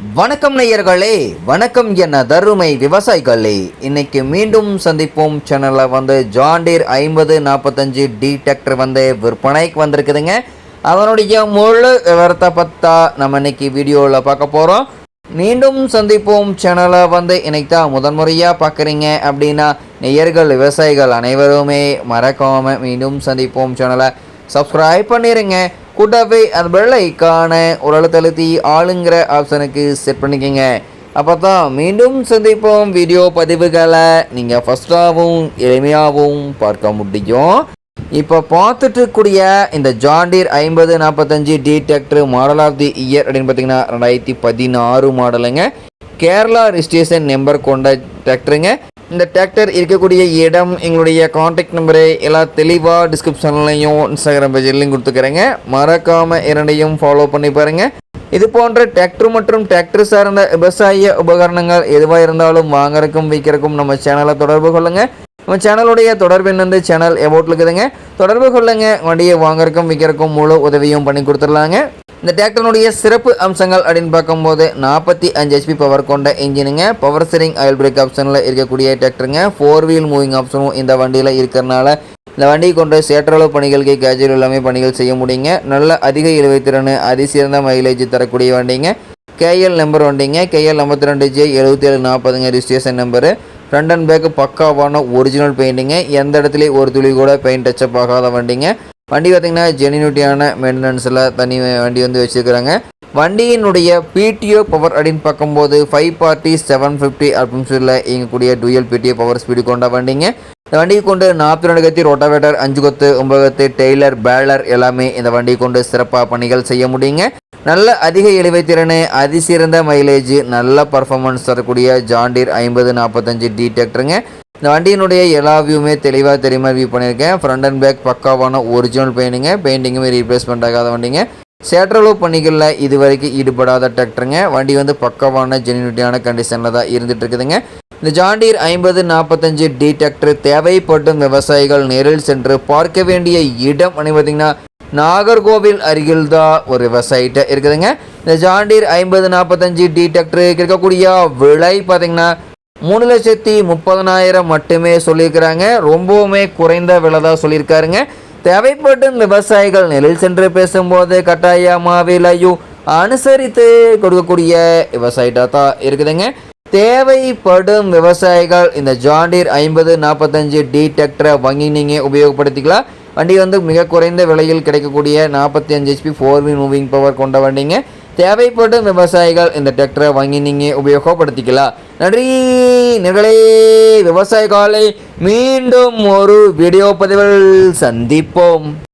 வணக்கம் நேயர்களே வணக்கம் என்ன தருமை விவசாயிகளே. இன்னைக்கு மீண்டும் சந்திப்போம். சேனலில் வந்து ஜாண்டீர் ஐம்பது நாற்பத்தஞ்சு டி டிராக்டர் வந்து விற்பனைக்கு வந்திருக்குதுங்க. அதனுடைய முழு விவரத்தை பற்றா நம்ம இன்னைக்கு வீடியோவில் பார்க்க போகிறோம் மீண்டும் சந்திப்போம். சேனலை வந்து இன்னைக்கு தான் முதன்முறையாக பார்க்குறீங்க அப்படின்னா நேயர்கள் விவசாயிகள் அனைவருமே மறக்காமல் மீண்டும் சந்திப்போம். சேனலை சப்ஸ்கிரைப் பண்ணிடுங்க கூட்டவே அந்த பெல் ஐக்கான ஒரு அழுத்தழுத்தி ஆளுங்கிற ஆப்ஷனுக்கு செட் பண்ணிக்கோங்க. அப்போ தான் மீண்டும் சந்திப்போம். வீடியோ பதிவுகளை நீங்கள் ஃபஸ்ட்டாகவும் எளிமையாகவும் பார்க்க முடியும். இப்போ பார்த்துட்டு கூடிய இந்த ஜாண்டீர் ஐம்பது நாற்பத்தஞ்சு D tractor model of the year அப்படின்னு பார்த்தீங்கன்னா ரெண்டாயிரத்தி பதினாறு மாடலுங்க கேரளா ரிஜிஸ்ட்ரேஷன் நம்பர் கொண்ட டிராக்டருங்க இந்த டிராக்டர் இருக்கக்கூடிய இடம் எங்களுடைய காண்டாக்ட் நம்பரு எல்லாம் தெளிவாக டிஸ்கிரிப்ஷன்லையும் இன்ஸ்டாகிராம் பேஜ்லையும் கொடுத்துக்கிறேங்க. மறக்காமல் இரண்டையும் ஃபாலோ பண்ணி பாருங்கள் இது போன்ற டிராக்டர் மற்றும் டிராக்டர் சார்ந்த விவசாய உபகரணங்கள் எதுவாக இருந்தாலும் வாங்குறதுக்கும் விற்கிறக்கும் நம்ம சேனலை தொடர்பு கொள்ளுங்க. நம்ம சேனலுடைய தொடர்பு வந்து சேனல் எபோட்டில் இருக்குதுங்க. தொடர்பு கொள்ளுங்க. வண்டியை வாங்குறதுக்கும் விற்கிறக்கும் முழு உதவியும் பண்ணி கொடுத்துடலாங்க. இந்த டிராக்டருடைய சிறப்பு அம்சங்கள் அப்படின்னு பார்க்கும்போது நாற்பத்தி அஞ்சு ஹெச்பி பவர் கொண்ட இன்ஜினுங்க பவர் ஸ்டீரிங் ஆயில் பிரேக் ஆப்ஷனில் இருக்கக்கூடிய டிராக்டருங்க ஃபோர் வீல் மூவிங் ஆப்ஷனும் இந்த வண்டியில் இருக்கிறனால இந்த வண்டியை கொண்டு சேற்றளவு பணிகளுக்கு கேஜுவல் எல்லாமே பணிகள் செய்ய முடியுங்க. நல்ல அதிக இழுவைத்திறன் அதிசிறந்த மைலேஜ் தரக்கூடிய வண்டிங்க. கேஎல் நம்பர் வண்டிங்க. கேஎல் ஐம்பத்தி ரெண்டு ஜே எழுபத்தி ஏழு நாற்பதுங்க registration number front and back பக்காவான ஒரிஜினல் பெயிண்டிங்க எந்த இடத்துலையும் ஒரு துளி கூட பெயிண்ட் டச்சப் ஆகாத வண்டிங்க. வண்டி பார்த்திங்கன்னா ஜெனினிட்டியான மெயின்டெனன்ஸில் தனி வண்டி வந்து வச்சுருக்குறாங்க. வண்டியினுடைய பிடிஓ பவர் அப்படின்னு பார்க்கும்போது ஃபைவ் பார்ட்டி செவன் ஃபிஃப்டி அப்படின்னு சொல்லி இயங்கக்கூடிய டூயல் பிடிஓ பவர் ஸ்பீடு கொண்ட வண்டிங்க. இந்த வண்டியை கொண்டு நாற்பத்தி ரெண்டு கத்தி ரோட்டாவேட்டர் அஞ்சு கொத்து ஒன்பது கத்து டெய்லர் பேலர் எல்லாமே இந்த வண்டியை கொண்டு சிறப்பாக பணிகள் செய்ய முடியுங்க. நல்ல அதிக இழுவை திறன் அதிசிறந்த மைலேஜ் நல்ல பர்ஃபார்மன்ஸ் தரக்கூடிய ஜாண்டீர் ஐம்பது நாற்பத்தஞ்சு டி டிராக்டருங்க இந்த வண்டியினுடைய எல்லா வியூமே தெளிவாக தெரியுமா வியூ பண்ணியிருக்கேன். ஃப்ரண்ட் அண்ட் பேக் பக்காவான ஒரிஜினல் பெயிண்டிங்க பெயிண்டிங்குமே ரீப்ளேஸ்மெண்ட் ஆகாத வண்டிங்க. சேற்றளவு பணிகளில் இது வரைக்கும் ஈடுபடாத டிராக்டருங்க வண்டி வந்து பக்கவான ஜெனியூனிட்டியான கண்டிஷனில் தான் இருந்துட்டு இருக்குதுங்க இந்த ஜாண்டீர் ஐம்பது நாற்பத்தஞ்சு டி டிராக்டர் தேவைப்படும் விவசாயிகள் நேரில் சென்று பார்க்க வேண்டிய இடம் பார்த்தீங்கன்னா நாகர்கோவில் அருகில் தான் ஒரு விவசாயிட்ட இருக்குதுங்க. இந்த ஜாண்டீர் ஐம்பது நாற்பத்தஞ்சு டி டிராக்டர் இருக்கக்கூடிய விலை பார்த்தீங்கன்னா மூணு லட்சத்தி முப்பதனாயிரம் மட்டுமே சொல்லியிருக்கிறாங்க. ரொம்பவுமே குறைந்த விலை தான் சொல்லியிருக்காருங்க தேவைப்படும் விவசாயிகள் நிலையில் சென்று பேசும்போது கட்டாயமாக விலையும் அனுசரித்து கொடுக்கக்கூடிய விவசாயிட்டா தான் இருக்குதுங்க. தேவைப்படும் விவசாயிகள் இந்த ஜாண்டீர் ஐம்பது நாற்பத்தஞ்சு டி டிராக்டரை வாங்கி நீங்கள் உபயோகப்படுத்திக்கலாம். வண்டி வந்து மிக குறைந்த விலையில் கிடைக்கக்கூடிய நாற்பத்தி அஞ்சு HP four wheel moving power கொண்ட வண்டிங்க. தேவைப்படும் விவசாயிகள் இந்த டிராக்டரை வாங்கி நீங்கள் உபயோகப்படுத்திக்கலாம். நன்றி நிகழே விவசாயிகளை மீண்டும் ஒரு வீடியோ பதிவில் சந்திப்போம்.